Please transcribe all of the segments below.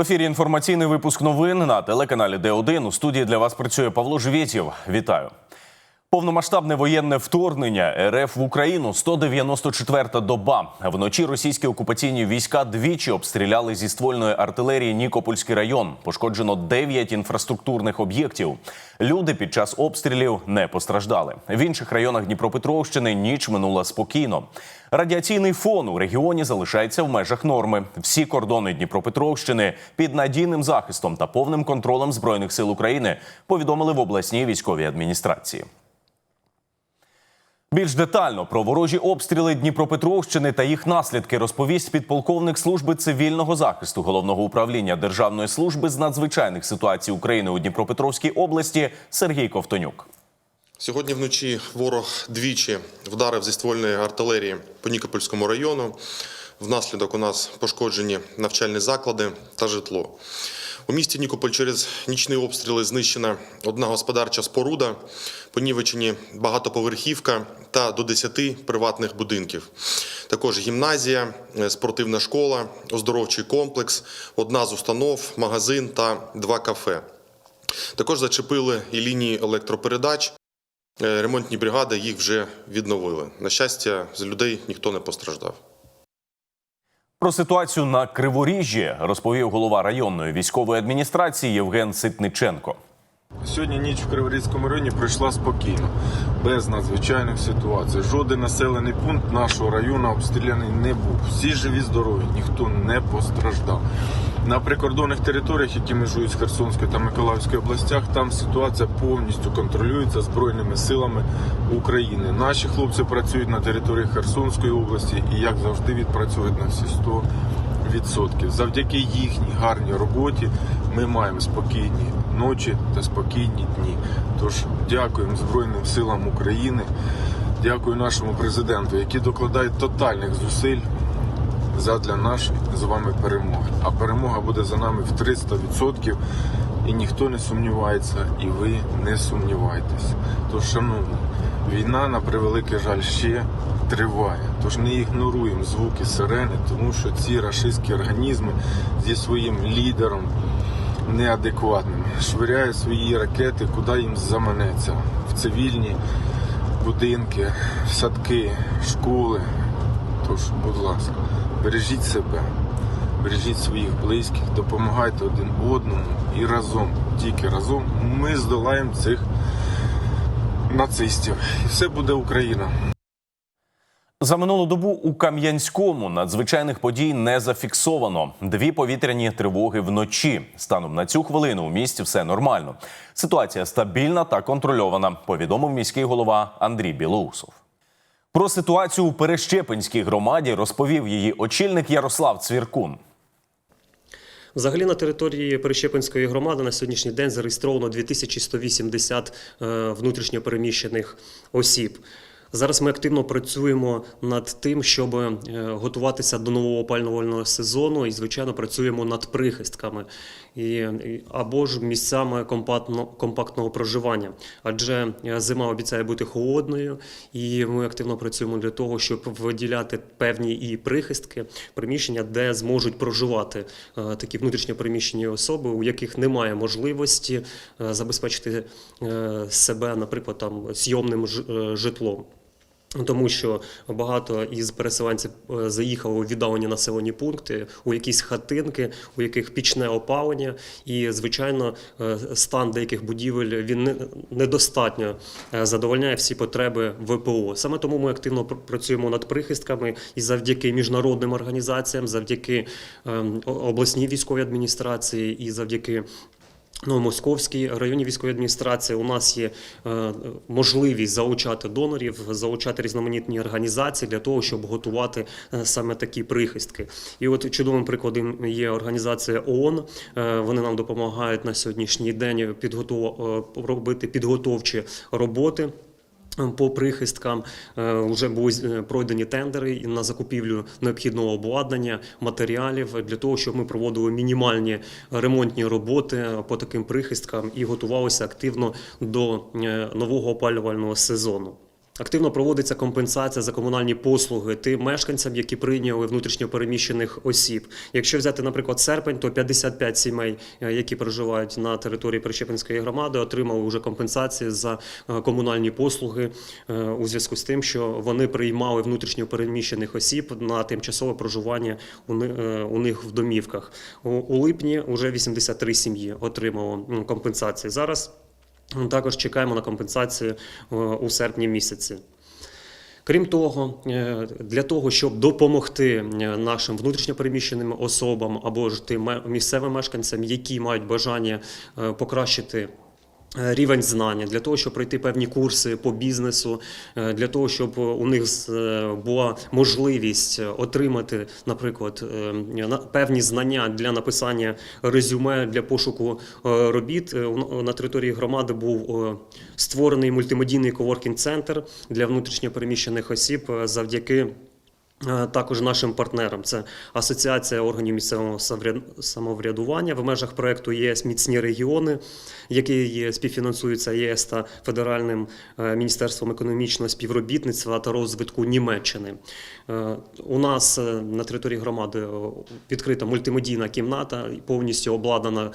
Ефірі інформаційний випуск новин на телеканалі Д1. У студії для вас працює Павло Живєтєв. Вітаю. Повномасштабне воєнне вторгнення РФ в Україну 194-та доба. Вночі російські окупаційні війська двічі обстріляли зі ствольної артилерії Нікопольський район. Пошкоджено 9 інфраструктурних об'єктів. Люди під час обстрілів не постраждали. В інших районах Дніпропетровщини ніч минула спокійно. Радіаційний фон у регіоні залишається в межах норми. Всі кордони Дніпропетровщини під надійним захистом та повним контролем збройних сил України повідомили в обласній військовій адміністрації. Більш детально про ворожі обстріли Дніпропетровщини та їх наслідки розповість підполковник служби цивільного захисту головного управління Державної служби з надзвичайних ситуацій України у Дніпропетровській області Сергій Ковтонюк. Сьогодні вночі ворог двічі вдарив зі ствольної артилерії по Нікопольському району. Внаслідок у нас пошкоджені навчальні заклади та житло. У місті Нікополь через нічні обстріли знищена одна господарча споруда, понівечені багатоповерхівка та до 10 приватних будинків. Також гімназія, е, спортивна школа, оздоровчий комплекс, одна з установ, магазин та два кафе. Також зачепили і лінії електропередач. Е, Ремонтні бригади їх вже відновили. На щастя, з людей ніхто не постраждав. Про ситуацію на Криворіжжі розповів голова районної військової адміністрації Євген Ситниченко. Сьогодні ніч в Криворізькому районі пройшла спокійно, без надзвичайних ситуацій. Жоден населений пункт нашого району обстріляний не був. Всі живі, здорові, ніхто не постраждав. На прикордонних територіях, які межують з Херсонською та Миколаївською областях, там ситуація повністю контролюється збройними силами України. Наші хлопці працюють на території Херсонської області і, як завжди, відпрацюють на всі 100 відсотків. Завдяки їхній гарній роботі ми маємо спокійні ночі та спокійні дні. Тож дякуємо Збройним силам України, дякую нашому президенту, які докладають тотальних зусиль задля нашої з вами перемоги. А перемога буде за нами в 300%. І ніхто не сумнівається, і ви не сумнівайтесь. Тож, шановні, війна на превеликий жаль ще триває. Тож не ігноруємо звуки сирени, тому що ці рашистські організми зі своїм лідером неадекватним швиряють свої ракети, куди їм заманеться. В цивільні будинки, садки, школи. Тож, будь ласка, бережіть себе, бережіть своїх близьких, допомагайте один одному і разом, тільки разом ми здолаємо цих нацистів. І все буде Україна. За минулу добу у Кам'янському надзвичайних подій не зафіксовано. Дві повітряні тривоги вночі. Станом на цю хвилину у місті все нормально. Ситуація стабільна та контрольована. Повідомив міський голова Андрій Білоусов. Про ситуацію у Перещепинській громаді розповів її очільник Ярослав Цвіркун. Взагалі на території Перещепинської громади на сьогоднішній день зареєстровано 2180 е, внутрішньопереміщених осіб. Зараз ми активно працюємо над тим, щоб е, готуватися до нового опалювального сезону, і звичайно працюємо над прихистками і, або ж місцями компактно, компактного проживання. Адже е, зима обіцяє бути холодною, і ми активно працюємо для того, щоб виділяти певні і прихистки, приміщення, де зможуть проживати е, такі внутрішньо переміщені особи, у яких немає можливості забезпечити себе, наприклад, там е, житлом. Тому що багато із переселенців е, заїхало у віддалені населені пункти, у якісь хатинки, у яких пічне опалення, і звичайно, е, стан деяких будівель він не- недостатньо е, задовольняє всі потреби ВПО. Саме тому ми активно працюємо над прихистками і завдяки міжнародним організаціям, завдяки ем, обласній військовій адміністрації і завдяки Новомосковській районній військовій адміністрації у нас є е, можливість залучати донорів, залучати різноманітні організації для того, щоб готувати е, саме такі прихистки. І от чудовим прикладом є організація ООН. Е, Вони нам допомагають на сьогоднішній день підготов... е, робити підготовчі роботи. По прихисткам е, вже були е, пройдені тендери на закупівлю необхідного обладнання, матеріалів для того, щоб ми проводили мінімальні ремонтні роботи по таким прихисткам і готувалися активно до е, нового опалювального сезону. Активно проводиться компенсація за комунальні послуги тим мешканцям, які прийняли внутрішньопереміщених осіб. Якщо взяти, наприклад, серпень, то 55 сімей, е, які проживають на території Прищепинської громади, отримали вже компенсації за е, комунальні послуги е, у зв'язку з тим, що вони приймали внутрішньопереміщених осіб на тимчасове проживання у ни- у них в домівках. У- липні вже 83 сім'ї отримало компенсації. Зараз також чекаємо на компенсацію е, у серпні місяці. Крім того, е, для того, щоб допомогти е, нашим внутрішньопереміщеним особам або ж тим місцевим мешканцям, які мають бажання покращити рівень знання, для того, щоб пройти певні курси по бізнесу, е, для того, щоб у них е, була можливість отримати, наприклад, е, на- певні знання для написання резюме для пошуку е, робіт. Е, На території громади був е, створений мультимедійний коворкінг-центр для внутрішньопереміщених осіб е, завдяки. Е, Також нашим партнерам це Асоціація органів місцевого самоврядування в межах проекту ЄС Міцні регіони, який співфінансується ЄС та Федеральним е, міністерством економічного співробітництва та розвитку Німеччини. Е, У нас на території громади відкрита мультимедійна кімната, повністю обладнана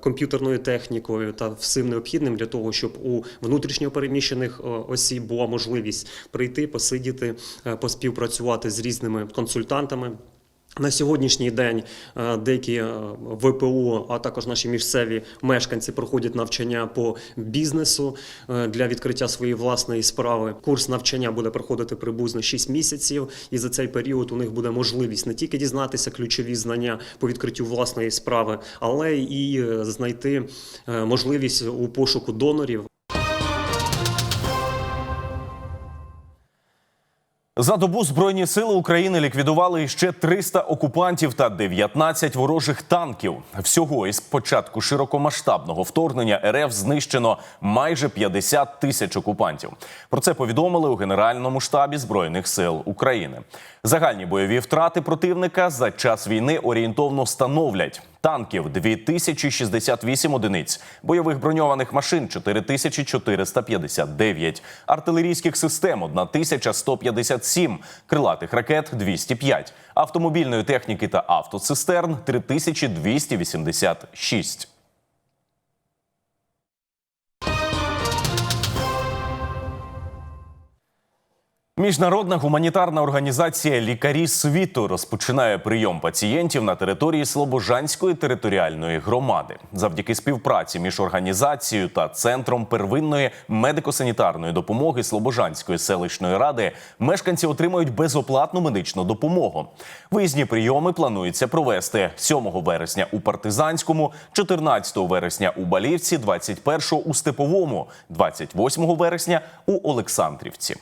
комп'ютерною технікою та всім необхідним для того, щоб у внутрішньопереміщених е, осіб була можливість прийти, посидіти, поспівпрацювати з різними консультантами. На сьогоднішній день е, деякі е, ВПО, а також наші місцеві мешканці проходять навчання по бізнесу е, для відкриття своєї власної справи. Курс навчання буде проходити приблизно 6 місяців, і за цей період у них буде можливість не тільки дізнатися ключові знання по відкриттю власної справи, але і знайти можливість у пошуку донорів. За добу збройні сили України ліквідували ще 300 окупантів та 19 ворожих танків. Всього із початку широкомасштабного вторгнення РФ знищено майже 50 тисяч окупантів. Про це повідомили у Генеральному штабі збройних сил України. Загальні бойові втрати противника за час війни орієнтовно становлять танків 2068 одиниць, бойових броньованих машин 4459, артилерійських систем 1157, крилатих ракет 205, автомобільної техніки та автоцистерн 3286. Міжнародна гуманітарна організація Лікарі світу розпочинає прийом пацієнтів на території Слобожанської територіальної громади. Завдяки співпраці між організацією та центром первинної медико-санітарної допомоги Слобожанської селищної ради мешканці отримують безоплатну медичну допомогу. Виїзні прийоми планується провести 7 вересня у Партизанському, 14 вересня у Балівці, 21 у Степовому, 28 вересня у Олександрівці.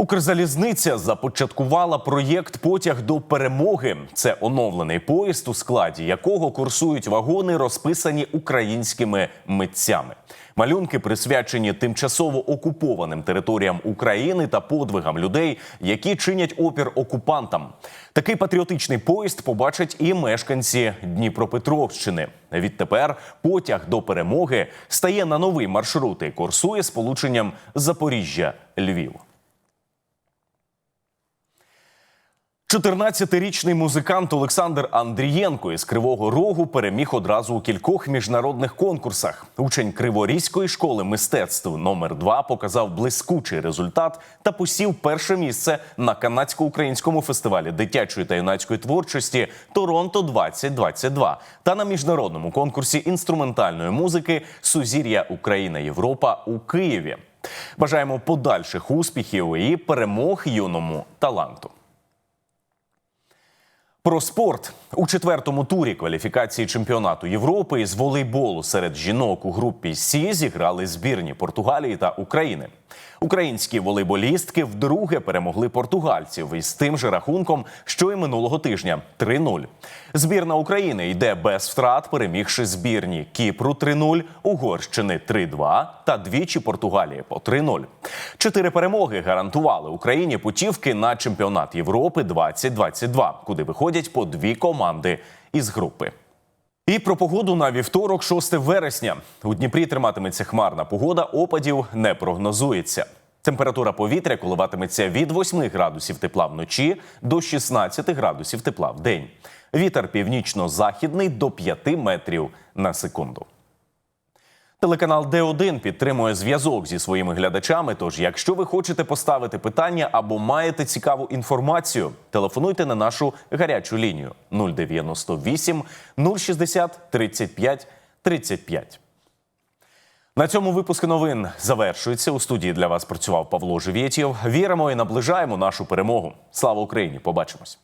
Укрзалізниця започаткувала проєкт Потяг до перемоги. Це оновлений поїзд, у складі якого курсують вагони, розписані українськими митцями. Малюнки присвячені тимчасово окупованим територіям України та подвигам людей, які чинять опір окупантам. Такий патріотичний поїзд побачать і мешканці Дніпропетровщини. Відтепер потяг до перемоги стає на новий маршрут і курсує сполученням Запоріжжя-Львів. 14-річний музикант Олександр Андрієнко із Кривого Рогу переміг одразу у кількох міжнародних конкурсах. Учень Криворізької школи мистецтв номер 2 показав блискучий результат та посів перше місце на канадсько-українському фестивалі дитячої та юнацької творчості Торонто 2022 та на міжнародному конкурсі інструментальної музики Сузір'я Україна Європа у Києві. Бажаємо подальших успіхів і перемог юному таланту. Про спорт у четвертому турі кваліфікації чемпіонату Європи із волейболу серед жінок у групі Сі зіграли збірні Португалії та України. Українські волейболістки вдруге перемогли португальців із тим же рахунком, що й минулого тижня 3-0. Збірна України йде без втрат, перемігши збірні Кіпру 3-0, Угорщини 3-2 та двічі Португалії по 3-0. Чотири перемоги гарантували Україні путівки на чемпіонат Європи 2022, куди виходять по дві команди із групи. І про погоду на вівторок, 6 вересня. У Дніпрі триматиметься хмарна погода, опадів не прогнозується. Температура повітря коливатиметься від 8 градусів тепла вночі до 16 градусів тепла в день. Вітер північно-західний до 5 метрів на секунду. Телеканал Д1 підтримує зв'язок зі своїми глядачами. Тож, якщо ви хочете поставити питання або маєте цікаву інформацію, телефонуйте на нашу гарячу лінію 098 060 35 35. На цьому випуск новин завершується. У студії для вас працював Павло Живєтєв. Віримо і наближаємо нашу перемогу. Слава Україні! Побачимось.